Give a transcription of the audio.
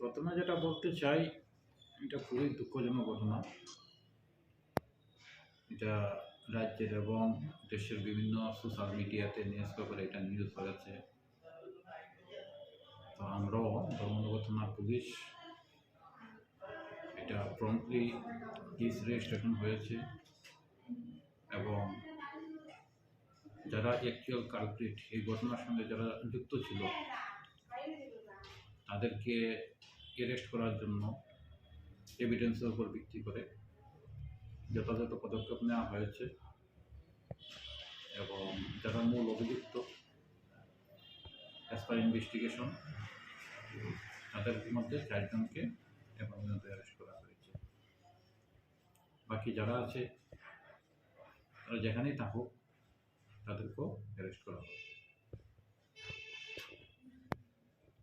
প্রথমে যেটা বলতে চাই, এটা খুবই দুঃখজনক ঘটনা। এটা রাজ্যের এবং দেশের বিভিন্ন সোশ্যাল মিডিয়াতে নিউজ পেপারে এটা নিউজ হয়েছে। তো আমরাও থানার পুলিশ, এটা প্রম্পটলি কেস রেজিস্ট্রেশন হয়েছে এবং যারা অ্যাকচুয়াল কালপ্রিট এই ঘটনার সঙ্গে যারা যুক্ত ছিল, তাদেরকে অ্যারেস্ট করার জন্য এভিডেন্সের উপর ভিত্তি করে যথাযথ পদক্ষেপ নেওয়া হয়েছে এবং যারা মূল অভিযুক্ত অ্যাজ পার ইনভেস্টিগেশন তাদের মধ্যে চারজনকে পর্যন্ত অ্যারেস্ট করা হয়েছে। বাকি যারা আছে, তারা যেখানেই থাকুক, তাদেরকেও অ্যারেস্ট করা হবে।